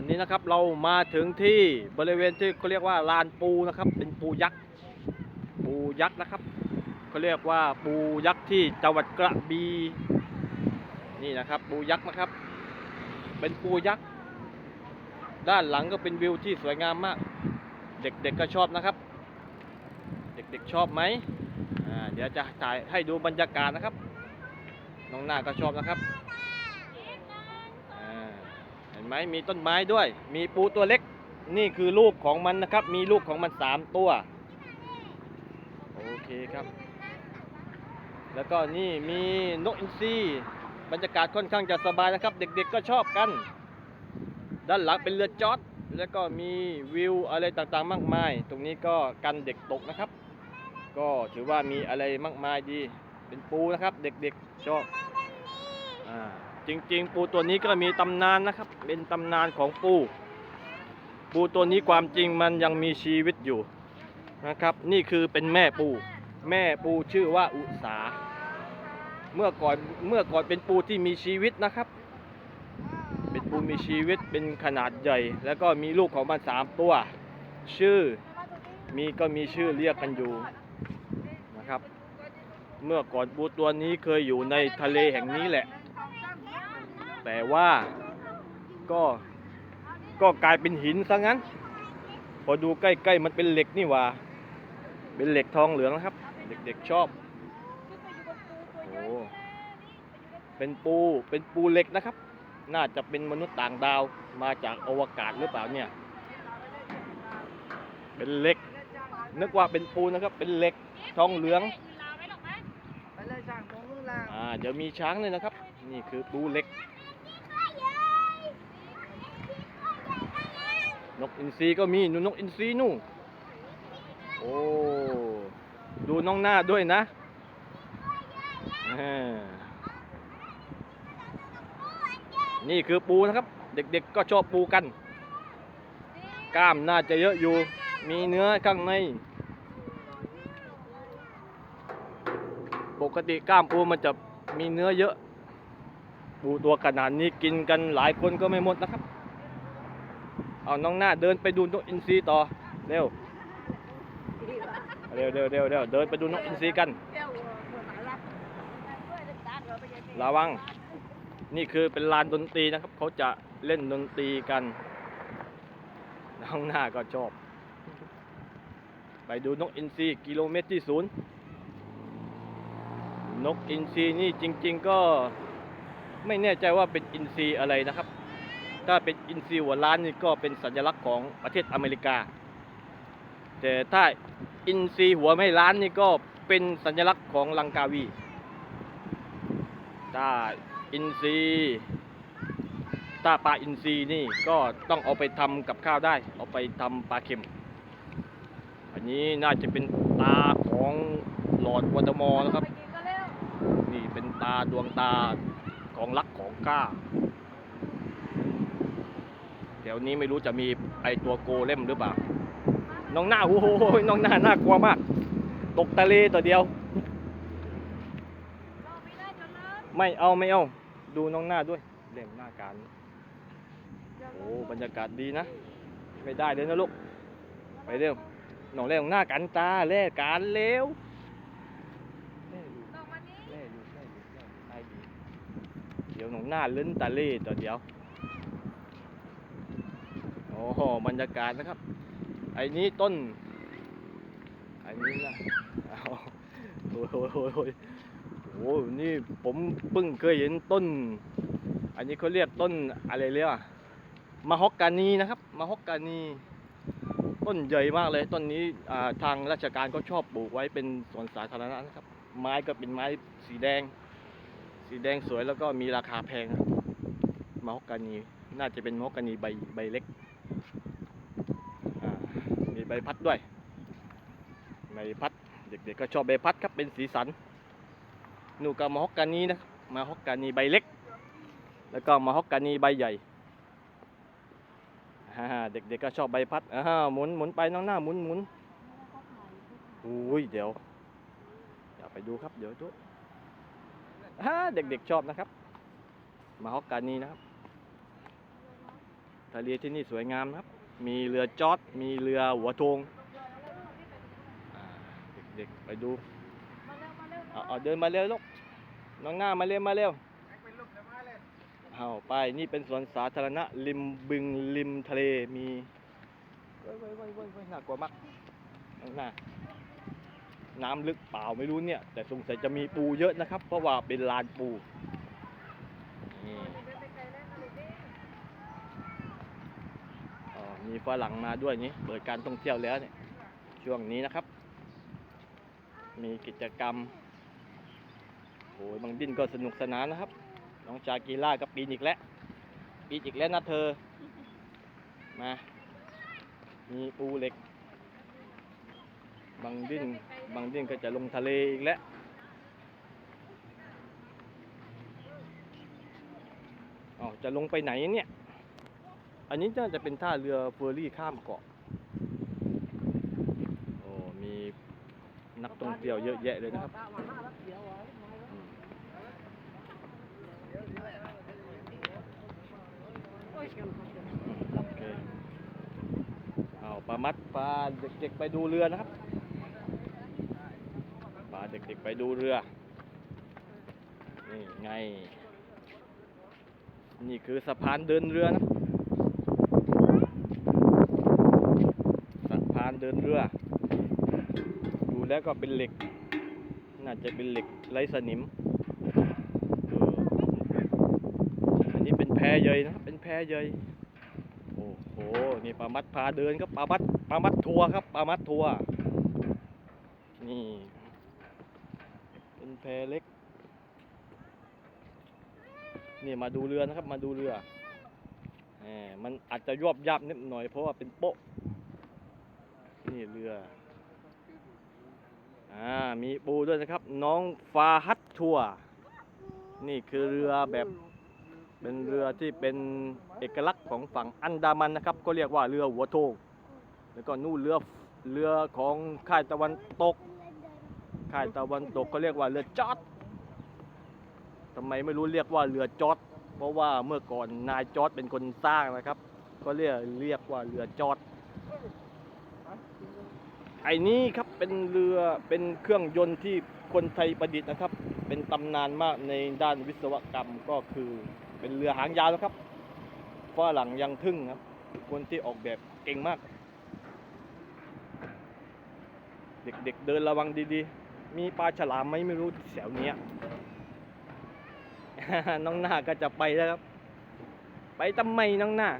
วันนี้นะครับเรามาถึงที่บริเวณที่เขาเรียกว่าลานปูนะครับ เป็นปูยักษ์ปูยักษ์นะครับเขาเรียกว่าปูยักษ์ที่จังหวัดกระบี่นี่นะครับปูยักษ์นะครับ เป็นปูยักษ์ด้านหลังก็เป็นวิวที่สวยงามมาก เด็กๆก็ชอบนะครับ เด็กๆชอบไหมเดี๋ยวจะถ่ายให้ดูบรรยากาศนะครับ น้องหน้าก็ชอบนะครับ ไหมมีต้นไม้ด้วย มีปูตัวเล็ก นี่คือลูกของมันนะครับ มีลูกของมันสามตัว โอเคครับ แล้วก็นี่มีนกอินทรีบรรยากาศค่อนข้างจะสบายนะครับ เด็กๆก็ชอบกัน ด้านหลังเป็นเรือจอดแล้วก็มีวิวอะไรต่างๆ มากมาย ตรงนี้ก็กันเด็กตกนะครับ ก็ถือว่ามีอะไรมากมายดี เป็นปูนะครับ เด็กๆชอบ จริงๆ ปูตัวนี้ก็มีตำนานนะครับ เป็นตำนานของปู ปูตัวนี้ความจริงมันยังมีชีวิตอยู่นะครับ นี่คือเป็นแม่ปู แม่ปูชื่อว่าอุสา เมื่อก่อนเมื่อก่อนเป็นปูที่มีชีวิตนะครับ เป็นปูมีชีวิตเป็นขนาดใหญ่ แล้วก็มีลูกของมันสามตัว ชื่อมีก็มีชื่อเรียกกันอยู่นะครับ เมื่อก่อนปูตัวนี้เคยอยู่ในทะเลแห่งนี้แหละ แต่ว่าก็ก็กลายเป็นหินซะงั้น พอดูใกล้ๆมันเป็นเหล็กนี่หว่า เป็นเหล็กทองเหลืองนะครับ เด็กๆชอบโอ้เป็นปูเป็นปูเหล็กนะครับ น่าจะเป็นมนุษย์ต่างดาวมาจากอวกาศหรือเปล่าเนี่ย เป็นเหล็ก นึกว่าเป็นปูนะครับ เป็นเหล็กทองเหลืองไปเลยสั่งตรงนู้นละอ่าเดี๋ยวมีช้างเลยนะครับ นี่คือปูเหล็ก นกอินทรีก็มีนูนนกอินทรีนู่นโอ้ดูน้องหน้าด้วยนะนี่คือปูนะครับ เด็กๆก็ชอบปูกัน กล้ามน่าจะเยอะอยู่ มีเนื้อข้างใน ปกติกล้ามปูมันจะมีเนื้อเยอะ ปูตัวขนาดนี้กินกันหลายคนก็ไม่หมดนะครับ เอาน้องหน้าเดินไปดูนกอินทรีต่อ เร็ว เร็วเร็วเร็วเร็วเดินไปดูนกอินทรีกัน ระวัง นี่คือเป็นลานดนตรีนะครับ เขาจะเล่นดนตรีกัน น้องหน้าก็ชอบ ไปดูนกอินทรีกิโลเมตรที่ศูนย์ นกอินทรีนี่จริง ๆ ก็ไม่แน่ใจว่าเป็นอินทรีอะไรนะครับ ถ้าเป็นอินทรีหัวล้านนี่ก็เป็นสัญลักษณ์ของประเทศอเมริกา แต่ถ้าอินทรีหัวไม่ล้านนี่ก็เป็นสัญลักษณ์ของลังกาวีถ้าอินทรีถ้าปลาอินทรีนี่ก็ต้องเอาไปทำกับข้าวได้ เอาไปทำปลาเค็ม อันนี้น่าจะเป็นตาของหลอดวอตมอนะครับ นี่เป็นตาดวงตาของรักของก้า ถวนี้ไม่รู้จะมีไอตัวโกเล่มหรือเปล่า น้องหน้าโอ้โหน้องหน้าน่ากลัวมาก ตกทะเลตัวเดียว ไม่เอาไม่เอา ดูน้องหน้าด้วย เล่มหน้าการโอ้บรรยากาศดีนะ ไม่ได้เลยนะลูก ไปเร็วน้องเล่หน้ากันตาแล่การเร็วแล่ดูแล่ดูแล่ดูแล่ดูไอ้ดีเดี๋ยวน้องหน้าลิ้นตาเล่ตัวเดียว โอ้โหบรรยากาศนะครับไอ้นี้ต้นไอ้นี้นะอ้าโอ้ยโอ้ยโอ้ยโอ้ยโอ้นี่ผมเพิ่งเคยเห็นต้น อันนี้เขาเรียกต้นอะไรเรียกอะมะฮอกกานีนะครับมะฮอกกานี ต้นใหญ่มากเลยต้นนี้ทางราชการก็ชอบปลูกไว้เป็นสวนสาธารณะนะครับ ไม้ก็เป็นไม้สีแดง สีแดงสวยแล้วก็มีราคาแพงครับมะฮอกกานี น่าจะเป็นมะฮอกกานีใบใบเล็ก ใบพัดด้วยใบพัดเด็กๆก็ชอบใบพัดครับเป็นสีสันนูก็มะฮอกกานีนะครับมะฮอกกานีใบเล็ก แล้วก็มะฮอกกานีใบใหญ่เด็กๆก็ชอบใบพัดอ่าหมุนหมุนไปน้องหน้าหมุนหมุนอุ้ยเดี๋ยวอย่าไปดูครับเดี๋ยวทุกอ่าเด็กๆชอบนะครับ มาฮอกกานีนะครับทะเลที่นี่สวยงามนะครับ มีเรือจอดมีเรือหัวทงเด็กๆไปดูเอาเดินมาเร็วลูกน้องหน้ามาเร็วมาเร็วเอาไปนี่เป็นสวนสาธารณะริมบึงริมทะเลมีเว้ยเว้ยเว้ยเว้ยน่ากลัวมากน้องหน้าน้ำลึกเปล่าไม่รู้เนี่ย แต่สงสัยจะมีปูเยอะนะครับ เพราะว่าเป็นลานปูนี่ เดินไปไกลแล้วนะลูกเด้ อ๋อมี ฝรั่งมาด้วยนี่เปิดการท่องเที่ยวแล้วเนี่ยช่วงนี้นะครับ มีกิจกรรมโอ้ยบางดินก็สนุกสนานนะครับ น้องจากีล่าก็ปีนอีกแล้วปีนอีกแล้วนะเธอมามีปูเหล็ก บางดิ้นบางดิ้นก็จะลงทะเลอีกแล้วอ๋อจะลงไปไหนเนี่ย อันนี้น่าจะเป็นท่าเรือเฟอร์รี่ข้ามเกาะ โอ้มีนักท่องเที่ยวเยอะแยะเลยนะครับอืมโอ้ยเชียวโอเคเอาปลามัดปลาเด็กๆไปดูเรือนะครับปลาเด็กๆไปดูเรือ นี่ไง นี่คือสะพานเดินเรือนะสะพาน เดินเรือ ดูแล้วก็เป็นเหล็ก น่าจะเป็นเหล็กไร้สนิม อันนี้เป็นแพเยยนะครับ เป็นแพเยยโอ้โห นี่ปลามัดพาเดินครับปลามัดปลามัดทัวครับปลามัดทัวนี่ เป็นแพเล็ก นี่มาดูเรือนะครับ มาดูเรือมันอาจจะยวบยับนิดหน่อยเพราะว่าเป็นโป๊ะ นี่เรืออ่ามีปูด้วยนะครับ น้องฟาฮัตทัวร์นี่คือเรือแบบเป็นเรือที่เป็นเอกลักษณ์ของฝั่งอันดามันนะครับ ก็เรียกว่าเรือหัวโทงแล้วก็นู่นเรือเรือของค่ายตะวันตกค่ายตะวันตกก็เรียกว่าเรือจอดทำไมไม่รู้เรียกว่าเรือจอดเพราะว่าเมื่อก่อนนายจอดเป็นคนสร้างนะครับ ก็เรียกเรียกว่าเรือจอด ไอ้นี้ครับเป็นเรือเป็นเครื่องยนต์ที่คนไทยประดิษฐ์นะครับ เป็นตำนานมากในด้านวิศวกรรมก็คือเป็นเรือหางยาวนะครับฝรั่งยังทึ่งครับ คนที่ออกแบบเก่งมาก เด็กๆเดินระวังดีๆ มีปลาฉลามไหมไม่รู้แถวเนี้ยน้องหน้าก็จะไปแล้วครับ ไปทำไมน้องหน้า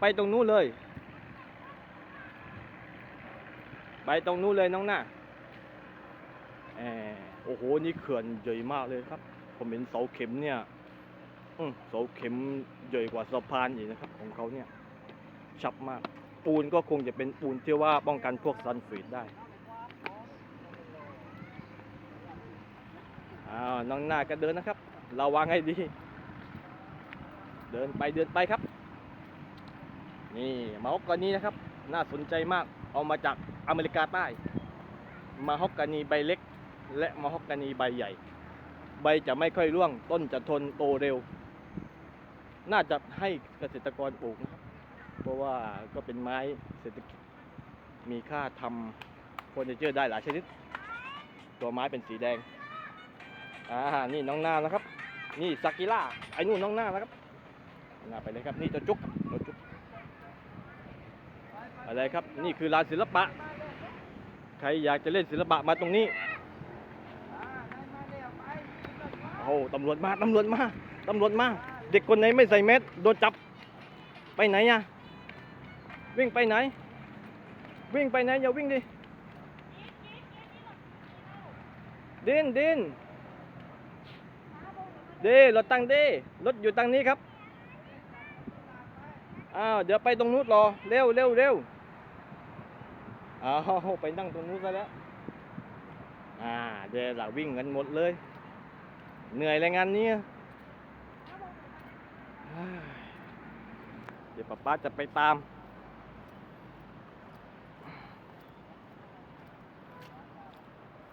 ไปตรงนู้นเลย ไปตรงนู้นเลยน้องหน้าแหมโอ้โห นี่เขื่อนใหญ่มากเลยครับ ผมเห็นเสาเข็มเนี่ยเสาเข็มใหญ่กว่าสะพานอีกนะครับ ของเขาเนี่ย ชับมาก ปูนก็คงจะเป็นปูนที่ว่าป้องกันพวกซันฟีดได้อ้าวน้องหน้าก็เดินนะครับ ระวังให้ดี เดินไปเดินไปครับ นี่เมาส์กรณีนะครับ น่าสนใจมาก เอามาจาก อเมริกาใต้มาฮอกกานีใบเล็ก และมาฮอกกานีใบใหญ่ ใบจะไม่ค่อยร่วงต้นจะทนโตเร็ว น่าจะให้เกษตรกรปลูกนะครับเพราะว่าก็เป็นไม้เศรษฐกิจมีค่าทำเฟอร์นิเจอร์ได้หลายชนิด ตัวไม้เป็นสีแดงอ่านี่น้องนานะครับ นี่ซากิล่าไอ้นู่นน้องนานะครับนาไปเลยครับ นี่ตัวจุกตัวจุกอะไรครับ นี่คือลานศิลปะ ใครอยากจะเล่นศิลปะมาตรงนี้โอ้ตำรวจมาตำรวจมาตำรวจมา เด็กคนไหนไม่ใส่แมสโดนจับไปไหนอะวิ่งไปไหน วิ่งไปไหนอย่าวิ่งดิดินดินเดรถตั้งเดรถอยู่ตั้งนี้ครับอ้าวเดี๋ยวไปตรงนู้นรอเร็วเร็วเร็ว เอาไปนั่งตรงนู้นซะแล้ว อ่า เดี๋ยวเราวิ่งกันหมดเลย เหนื่อยแรงงานนี้เดี๋ยวป้าป้าจะไปตาม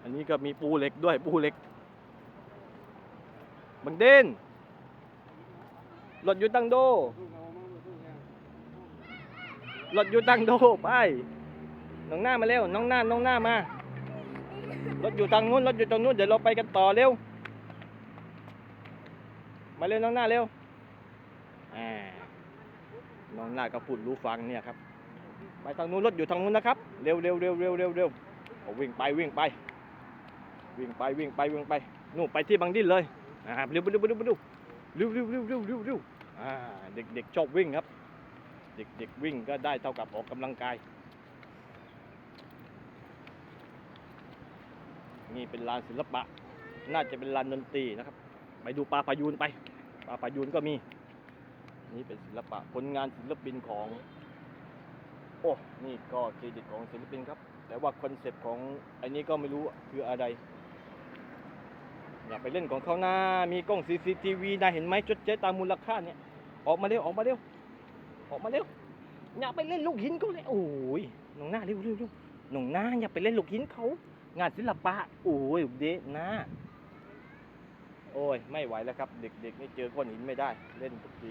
อันนี้ก็มีปูเหล็กด้วยปูเหล็ก บังเด่นรถอยู่ตังโดรถอยู่ตั้งโดไป น้องหน้ามาเร็ว น้องหน้าน้องหน้ามา รถอยู่ทางนู้น รถอยู่ตรงนู้น เดี๋ยวเราไปกันต่อเร็ว มาเร็วน้องหน้าเร็ว อ่า น้องหน้าก็พูดรู้ฟังเนี่ยครับ ไปทางนู้น รถอยู่ทางนู้นนะครับ เร็วเร็วเร็วเร็วเร็วเร็วเอาวิ่งไปวิ่งไป วิ่งไปวิ่งไปวิ่งไป นู่นไปที่บางดินเลยอ่าเร็วเร็วเร็วเร็วเร็วเร็วเร็วเร็วเร็วเร็วเร็วอ่า เด็กเด็กชอบวิ่งครับ เด็กเด็กวิ่งก็ได้เท่ากับออกกำลังกาย นี่เป็นลานศิลปะ น่าจะเป็นลานดนตรีนะครับ ไปดูปลาพายูนไป ปลาพายูนก็มี นี่เป็นศิลปะผลงานศิลปินของ โอ้ นี่ก็เครดิตของศิลปินครับ แต่ว่าคอนเซปต์ของอ้นี้ก็ไม่รู้คืออะไร อย่าไปเล่นของเขานะมีกล้อง CCTV นะเห็นไหมจดเจ๊ตามมูลค่าเนี่ย ออกมาเร็วออกมาเร็วออกมาเร็วอย่าไปเล่นลูกหินเขาเลยโอ้ยหนองหน้าเร็วเร็วเร็วหนองหน้าอย่าไปเล่นลูกหินเขา งานศิลปะโอ้ยเดะนะ โอ้ย ไม่ไหวแล้วครับ เด็กๆนี่เจอก้อนหินไม่ได้ เล่นทุกที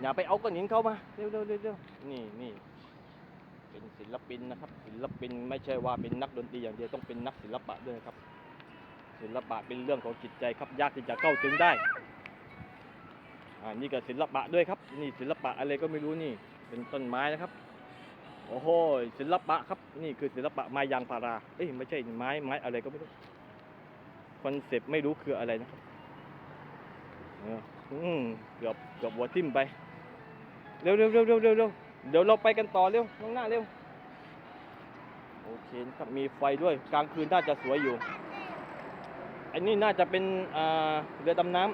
อย่าไปเอาก้อนหินเข้ามาเร็วเร็วเร็วเร็วนี่นี่เป็นศิลปินนะครับ ศิลปินไม่ใช่ว่าเป็นนักดนตรีอย่างเดียวต้องเป็นนักศิลปะด้วยนะครับ ศิลปะเป็นเรื่องของจิตใจครับยากที่จะเข้าถึงได้อ่านี่ก็ศิลปะด้วยครับ นี่ศิลปะอะไรก็ไม่รู้นี่ เป็นต้นไม้นะครับ โอ้โหศิลปะครับ นี่คือศิลปะไม้ยางพารา เอ้ยไม่ใช่ไม้ไม้อะไรก็ไม่รู้คอนเซปต์ไม่รู้คืออะไรนะครับเอออืมเกือบเกือบหัวทิ่มไป เร็วเร็วเร็วเร็วเร็วเร็วเดี๋ยวเราไปกันต่อเร็วน้องหน้าเร็วโอเคนะครับมีไฟด้วยกลางคืนน่าจะสวยอยู่ อันนี้น่าจะเป็นอ่าเรือดำน้ำ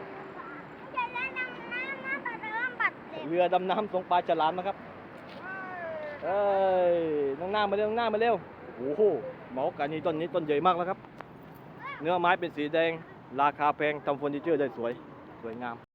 เรือดำน้ำทรงปลาฉลามนะครับ เอ้ยน้องหน้ามาเร็วน้องหน้ามาเร็วโอ้โหหมอกันนี้ต้นนี้ต้นใหญ่มากแล้วครับ เนื้อไม้เป็นสีแดง ราคาแพงทำเฟอร์นิเจอร์ได้สวย สวยงาม